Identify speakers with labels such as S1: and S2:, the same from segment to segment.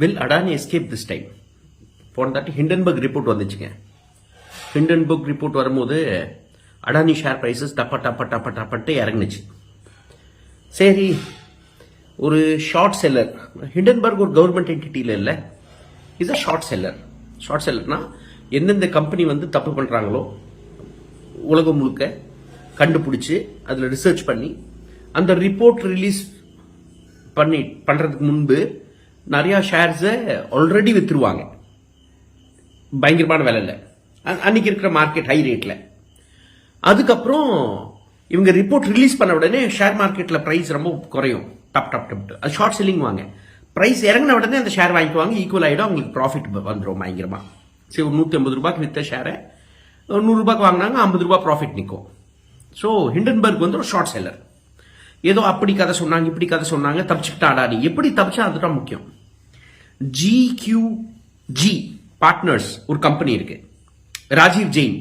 S1: Will Adani escape this time போன தாட்டி Hindenburg report வந்துச்சுங்க ஹிண்டன்பர்க் ரிப்போர்ட் வரும்போது அடானி ஷேர் ப்ரைஸஸ் டப்ப டப்ப டப்ப டப்பட்டு இறங்குனுச்சு. சரி ஒரு ஷார்ட் செல்லர் ஹிண்டன்பர்க் ஒரு கவர்மெண்ட் என்டிட்டியில் இல்லை. Is a short seller short செல்லர்னா எந்தெந்த கம்பெனி வந்து தப்பு பண்ணுறாங்களோ உலகம் முழுக்க கண்டுபிடிச்சி அதில் ரிசர்ச் பண்ணி அந்த ரிப்போர்ட் ரிலீஸ் பண்ணி பண்ணுறதுக்கு முன்பு நிறையா ஷேர்ஸை ஆல்ரெடி விற்றுருவாங்க பயங்கரமான விலையில். அன்னைக்கு இருக்கிற மார்க்கெட் ஹை ரேட்டில் அதுக்கப்புறம் இவங்க ரிப்போர்ட் ரிலீஸ் பண்ண உடனே ஷேர் மார்க்கெட்டில் ப்ரைஸ் ரொம்ப குறையும். டப் டப் டப் அது ஷார்ட் செல்லிங் வாங்க. ப்ரைஸ் இறங்கின உடனே அந்த ஷேர் வாங்கிக்குவாங்க. ஈக்குவல் ஆகிடும் அவங்களுக்கு ப்ராஃபிட் வந்துடும் பயங்கரமாக சரி ஒரு நூற்றி ஐம்பது ரூபாய்க்கு விற்ற ஷேரை நூறுரூபாய்க்கு வாங்கினாங்க ஐம்பது ரூபாய் ப்ராஃபிட் நிற்கும் ஸோ ஹிண்டன்பர்க் வந்து ஒரு ஷார்ட் செல்லர் ஏதோ அப்படி கதை சொன்னாங்க இப்படி கதை சொன்னாங்க தப்பிச்சுக்கிட்டா அடாடி எப்படி தப்பிச்சா அதுதான் முக்கியம். ஜி கியூ ஜி பார்ட்னர்ஸ் ஒரு கம்பெனி இருக்கு. Rajiv Jain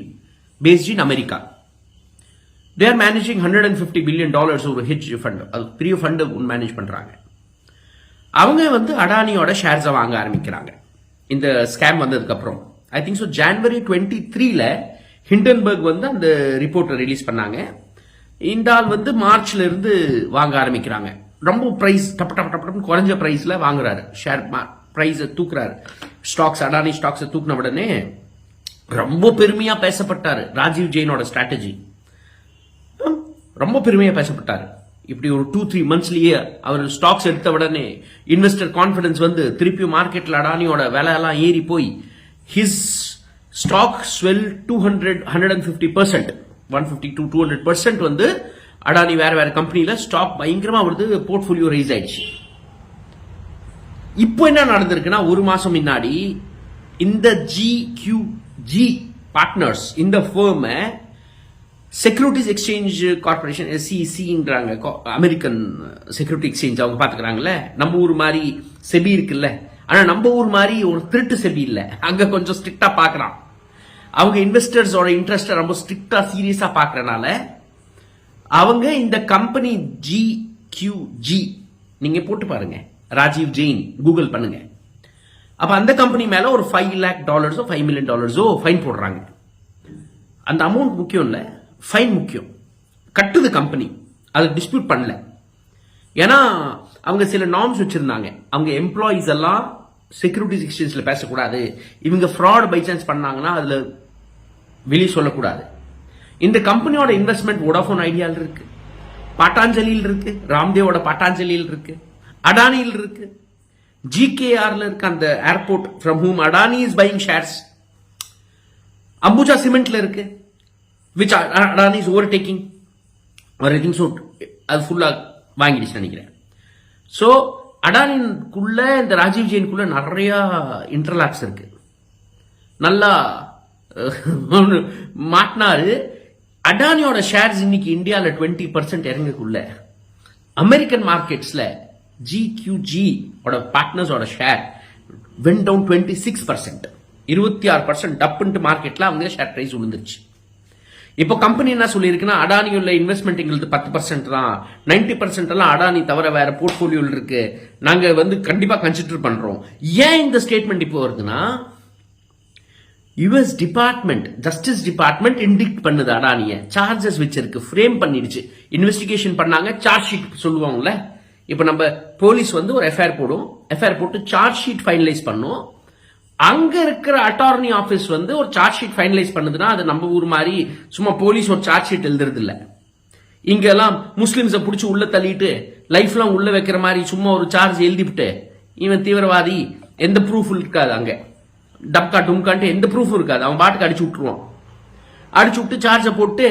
S1: based in America they are managing hundred and fifty billion dollars ஒரு ஹெச் ஃபண்ட் அது பெரிய ஃபண்டு மேனேஜ் பண்ணுறாங்க அவங்க வந்து அடானியோட ஷேர்ஸை வாங்க ஆரம்பிக்கிறாங்க. இந்த ஸ்கேம் வந்ததுக்கப்புறம் I think so January twenty த்ரீல ஹிண்டன்பர்க் வந்து அந்த ரிப்போர்ட்டை ரிலீஸ் பண்ணாங்க. இந்த ஆள் வந்து மார்ச்ல இருந்து வாங்க ஆரம்பிக்கிறாங்க. ரொம்ப பிரைஸ் டப்பு டப்பு டப்பு குறைஞ்ச ப்ரைஸில் வாங்குறாரு. ஷேர் பிரைஸை தூக்குறாரு. ஸ்டாக்ஸ் அடானி ஸ்டாக்ஸை தூக்குன உடனே ரொம்ப பெருமையாக பேசப்பட்டார் ராஜீவ் ஜெயினோட ஸ்ட்ராட்டஜி ரொம்ப பெருமையாக பேசப்பட்டார். இப்படி ஒரு டூ த்ரீ மந்த்ஸ்லயே அவர் ஸ்டாக்ஸ் எடுத்த உடனே இன்வெஸ்டர் கான்பிடன்ஸ் வந்து திருப்பி மார்க்கெட்ல அடானியோட விலையெல்லாம் ஏறி போய் his stock swell to hundred hundred and fifty percent one fifty two two hundred percent வந்து அடானி வேற வேற கம்பெனியில் ஸ்டாக் பயங்கரமா வருது போர்ட்ஃபோலியோ ரைஸ் ஆயிடுச்சு. இப்போ என்ன நடந்திருக்குன்னா ஒரு மாசம் முன்னாடி இந்த ஜி கியூ ஜி பார்ட்னர்ஸ் இந்த ஃபேர்மை செக்யூரிட்டிஸ் எக்ஸ்சேஞ்ச் கார்பரேஷன் எஸ்சிசிங்கிறாங்க அமெரிக்கன் செக்யூரிட்டி எக்ஸ்சேஞ்ச் அவங்க பாத்துக்கிறாங்கல்ல நம்ம ஊர் மாதிரி செபி இருக்குல்ல? ஆனா நம்ம ஊர் மாதிரி ஒரு திருட்டு செபி இல்லை. அங்க கொஞ்சம் ஸ்ட்ரிக்டா பாக்குறான் அவங்க இன்வெஸ்டர்ஸோட இன்ட்ரெஸ்ட ரொம்ப ஸ்ட்ரிக்டா சீரியஸா பாக்குறனால அவங்க இந்த கம்பெனி ஜி கியூ ஜி நீங்க போட்டு பாருங்க. ராஜீவ் ஜெயின் கூகுள் பண்ணுங்க. அப்ப அந்த கம்பெனி மேல ஒரு ஃபைவ் லேக் டாலர்ஸோ ஃபைவ் மில்லியன் டாலர்ஸோ ஃபைன் போடுறாங்க. அந்த அமௌண்ட் முக்கியம் இல்லை ஃபைன் முக்கியம். கட்டுது கம்பெனி அதை டிஸ்பியூட் பண்ணல. ஏன்னா அவங்க சில நார்ம்ஸ் வச்சிருந்தாங்க. அவங்க எம்ப்ளாயிஸ் எல்லாம் செக்யூரிட்டிஸ் எக்ஸ்சேஞ்சில் பேசக்கூடாது. இவங்க ஃப்ராட் பை சான்ஸ் பண்ணாங்கன்னா அதில் வெளியே சொல்லக்கூடாது. இந்த கம்பெனியோட இன்வெஸ்ட்மெண்ட் வோடாஃபோன் ஐடியாவில் இருக்கு. பாட்டாஞ்சலியில் இருக்கு. ராம்தேவோட பாட்டாஞ்சலியில் இருக்கு. அடானியில் இருக்கு. ஜிகேஆர்ல இருக்க அந்த airport from whom Adani is buying shares Ambuja சிமெண்ட்ல இருக்கு which Adani is over taking ஒரு திங்ஸ் அது ஃபுல்லாக வாங்கிடுச்சு நினைக்கிறேன். ஸோ அடானிக்குள்ள இந்த ராஜீவ் ஜெயின்குள்ள நிறைய இன்டர்லாக்ஸ் இருக்கு. நல்லா மாட்டினாரு. அடானியோட ஷேர்ஸ் இன்னைக்கு இந்தியாவில் டுவெண்ட்டி பர்சன்ட் இறங்கக்குள்ள அமெரிக்கன் மார்க்கெட்ஸில் ஜிக்யூஜி ஓட பார்ட்னர்ஸோட share went down twenty six percent இருபத்தி ஆறு பர்சன்ட் டப்புன்ட்டு மார்க்கெட்டில் அவங்க ஷேர் ப்ரைஸ் விழுந்துருச்சு இப்போ கம்பெனி என்ன சொல்லியிருக்குன்னா அடானி உள்ள இன்வெஸ்ட்மெண்ட் எங்களுக்கு பத்து பர்சன்ட் தான். நைன்டி பர்சன்ட் எல்லாம் அடானி தவிர வேற போர்ட்போலியோல இருக்கு. நாங்க வந்து கண்டிப்பா கன்சிடர் பண்றோம். ஏன் இந்த ஸ்டேட்மெண்ட் இப்போ வருதுன்னா US department justice department indict பண்ணுது அடானிய சார்ஜஸ் வச்சிருக்கு ஃப்ரேம் பண்ணிடுச்சு. இன்வெஸ்டிகேஷன் பண்ணாங்க சார்ஜ் ஷீட் சொல்லுவாங்கல்ல இப்போ நம்ம போலீஸ் வந்து ஒரு எஃப்ஐஆர் போடும். எஃப்ஐஆர் போட்டு சார்ஜ் ஷீட் ஃபைனலைஸ் பண்ணும். அங்க இருக்கிற அட்டார்னி ஆஃபீஸ் வந்து ஒரு சார்ஜ் ஷீட் ஃபைனலைஸ் பண்ணுதுன்னா அது நம்ம ஊர் மாதிரி சும்மா போலீஸ் ஒரு சார்ஜ் ஷீட் எழுதுறது இல்லை இங்கெல்லாம் முஸ்லிம்ஸை பிடிச்சி உள்ள தள்ளிட்டு லைஃப்லாம் உள்ள வைக்கிற மாதிரி சும்மா ஒரு சார்ஜ் எழுதிவிட்டு இவன் தீவிரவாதி எந்த ப்ரூஃப் இருக்காது அங்கே. டப்கா டும்கான்ட்டு எந்த ப்ரூஃபும் இருக்காது. அவன் பாட்டுக்கு அடிச்சு விட்டுருவான். அடிச்சு விட்டு சார்ஜை போட்டு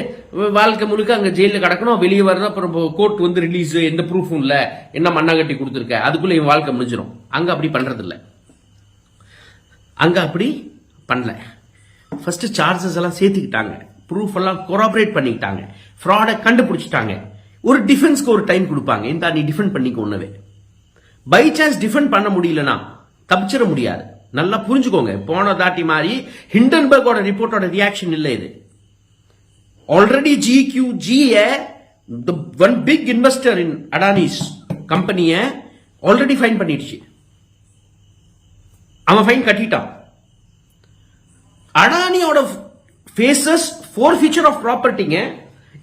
S1: வாழ்க்கை முழுக்க அங்கே ஜெயிலில் கிடக்கணும். வெளியே வரணும் அப்புறம் கோர்ட் வந்து ரிலீஸ் எந்த ப்ரூஃபும் இல்லை. என்ன மண்ணாங்கட்டி கொடுத்துருக்க? அதுக்குள்ளே இவன் வாழ்க்கை முடிஞ்சிடும் அங்கே அப்படி பண்ணுறதில்ல அங்கே அப்படி பண்ணல. ஃபர்ஸ்ட் சார்ஜஸ் எல்லாம் சேர்த்துக்கிட்டாங்க. ப்ரூஃப் எல்லாம் கொராபரேட் பண்ணிக்கிட்டாங்க. ஃப்ராடை கண்டுபிடிச்சிட்டாங்க. ஒரு டிஃபென்ஸ்க்கு ஒரு டைம் கொடுப்பாங்க. இந்த நீ டிஃபெண்ட் பண்ணிக்க ஒன்னவே பை சான்ஸ் டிஃபெண்ட் பண்ண முடியலனா தப்பிச்சிட முடியாது. நல்லா புரிஞ்சுக்கோங்க. போன தாட்டி மாதிரி ஹிண்டன்பர்கோட ரிப்போர்ட்டோட ரியாக்ஷன் இல்லை இது. Already G Q ஜிய one big investor in Adani's கம்பெனிய already fine பண்ணிடுச்சு. அவன் ஃபைன் கட்டிட்டான். அடானியோட ஃபேஸஸ் ஃபோர் ஃபியூச்சர் ஆஃப் ப்ராப்பர்ட்டிங்க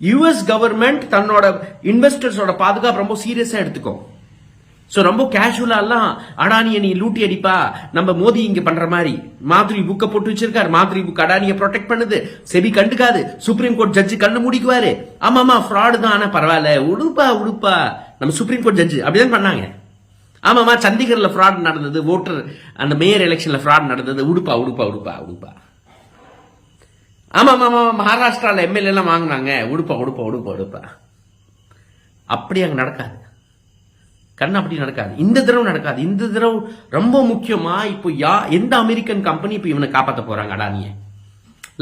S1: யுஎஸ் கவர்மெண்ட் தன்னோட இன்வெஸ்டர்ஸோட பாதுகாப்பு ரொம்ப சீரியஸா எடுத்துக்கும். ஸோ ரொம்ப கேஷுவலாலாம் அடானியை நீ லூட்டி அடிப்பா? நம்ம மோதி இங்கே பண்ணுற மாதிரி. மாதிரி புக்கை போட்டு வச்சிருக்காரு. மாதிரி புக் அடானியை ப்ரொடெக்ட் பண்ணுது. செபி கண்டுக்காது. சுப்ரீம் கோர்ட் ஜட்ஜி கண்ணு மூடிக்குவாரு. ஆமாமா ஃப்ராடு தான் ஆனால் பரவாயில்ல. உடுப்பா உடுப்பா. நம்ம சுப்ரீம் கோர்ட் ஜட்ஜி அப்படிதான் பண்ணாங்க. ஆமாம்மா சண்டிகரில் ஃப்ராட் நடந்தது. ஓட்டர் அந்த மேயர் எலெக்ஷனில் ஃப்ராட் நடந்தது. உடுப்பா உடுப்பா உடுப்பா உடுப்பா. ஆமாம் ஆமாம் மகாராஷ்டிராவில் எம்எல்ஏ எல்லாம் வாங்கினாங்க. உடுப்பா உடுப்பா உடுப்பா உடுப்பா. அப்படி அங்கே நடக்காது. கண் அப்படி நடக்காது. இந்த தடவை நடக்காது. இந்த தடவை ரொம்ப முக்கியமா இப்போ யா எந்த அமெரிக்கன் கம்பெனி இப்போ இவனை காப்பாற்ற போறாங்க அடானியை?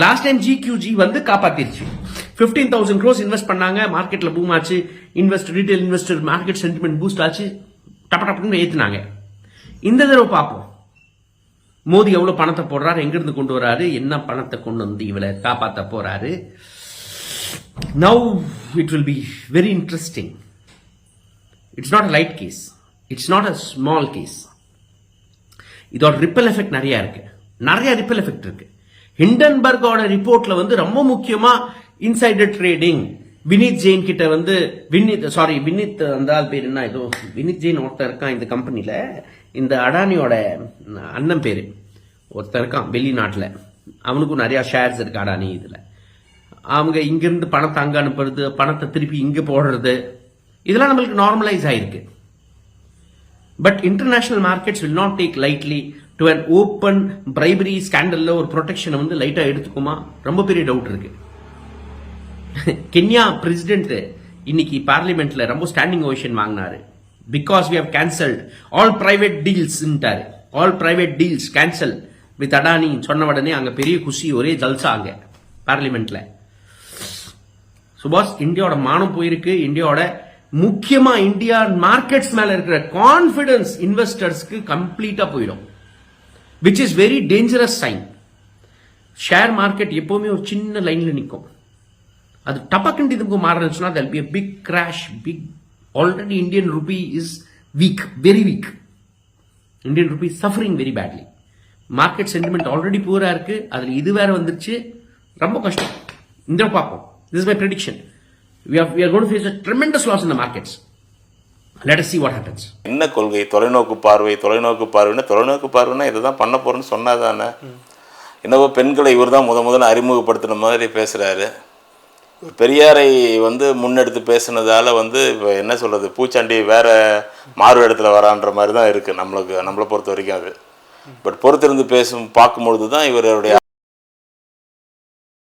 S1: லாஸ்ட் டைம் ஜிக்யூஜி வந்து காப்பாத்திருச்சு. 15000 தௌசண்ட் க்ரோஸ் இன்வெஸ்ட் பண்ணாங்க. மார்க்கெட்ல பூம் ஆச்சு. Invest retail investor market sentiment boost ஆச்சு. டப்ப டப்புன்னு ஏத்துனாங்க. இந்த தடவை பார்ப்போம். மோடி எவ்வளவு பணத்தை போடுறாரு? எங்கிருந்து கொண்டு வராரு? என்ன பணத்தை கொண்டு வந்து இவளை காப்பாற்ற போறாரு? Now it will be very interesting it's not a light case it's not a small case இதோட ரிப்பல் எஃபெக்ட் நிறைய இருக்கு. நிறைய ரிப்பல் எஃபெக்ட் இருக்கு. ஹிண்டன்பர்கோட ரிப்போர்ட்ல வந்து ரொம்ப முக்கியமா இன்சைடர் ட்ரேடிங் வினித் ஜெயின் கிட்ட வந்து வினித் சாரி வினித் அந்த ஆள் பேர் என்ன? ஏதோ வினித் ஜெயின் ஒருத்தர் இருக்கான் இந்த கம்பெனியில இந்த அடானியோட அண்ணன் பேரு. ஒருத்தர் இருக்கான் வெளிநாட்டில். அவனுக்கும் நிறைய ஷேர்ஸ் இருக்கு அடானி இதுல. அவங்க இங்கிருந்து பணத்தை அங்க அனுப்புறது பணத்தை திருப்பி இங்க போடுறது. இதெல்லாம் நம்மளுக்கு நார்மலைஸ் ஆயிருக்கு. But international markets will not take lightly to an open bribery ஸ்கேண்டல்ல ஒரு ப்ரொடெக்ஷனை வந்து லைட்டா எடுத்துக்குமா? ரொம்ப பெரிய டவுட் இருக்கு. கென்யா பிரசிடென்ட் இன்னைக்கு பார்லிமெண்ட்ல ரொம்ப ஸ்டாண்டிங் ஓஷன் வாங்கினாரு. Because we have cancelled all private டீல்ஸ்ன்ட்டாரு all private deals cancel with Adani சொன்ன உடனே அங்க பெரிய குஷி ஒரே ஜல்சா அங்க பார்லிமெண்ட்ல சுபாஷ் இந்தியாவோட மானம் போயிருக்கு. இந்தியாவோட முக்கியமா இந்தியா மார்க்கெட்ஸ் மேல இருக்கிற கான்பிடன்ஸ் இன்வெஸ்டர்ஸ்க்கு கம்ப்ளீட்டா போயிடும். Which is very dangerous sign share market எப்பவுமே ஒரு சின்ன லைன்ல நிற்கும் அது டபக்குன்னு இதுக்கு மாறினுச்சுன்னா that'll be big crash big already Indian rupee is weak very weak Indian rupee suffering very badly market sentiment already பூரா இருக்கு. அதுல இது வேற வந்துருச்சு. ரொம்ப கஷ்டம். இந்த பார்ப்போம். This is my prediction we are we are going to face a tremendous loss in the markets. Let us see what happens.
S2: என்ன கொள்கை? தொலைநோக்கு பார்வை தொலைநோக்கு பார்வைன்னா தொலைநோக்கு பார்வைன்னா இதை தான் பண்ண போறேன்னு சொன்னாதானே? என்னவோ பெண்களை இவர் தான் முத முதல்ல அறிமுகப்படுத்தின மாதிரி பேசுறாரு. பெரியாரை வந்து முன்னெடுத்து பேசுனதால வந்து இப்போ என்ன சொல்றது? பூச்சாண்டி வேற மாறு இடத்துல வரான்ற மாதிரி தான் இருக்கு நம்மளுக்கு நம்மளை பொறுத்த வரைக்கும் அது. பட் பொறுத்திருந்து பேசும் பார்க்கும்பொழுது தான் இவருடைய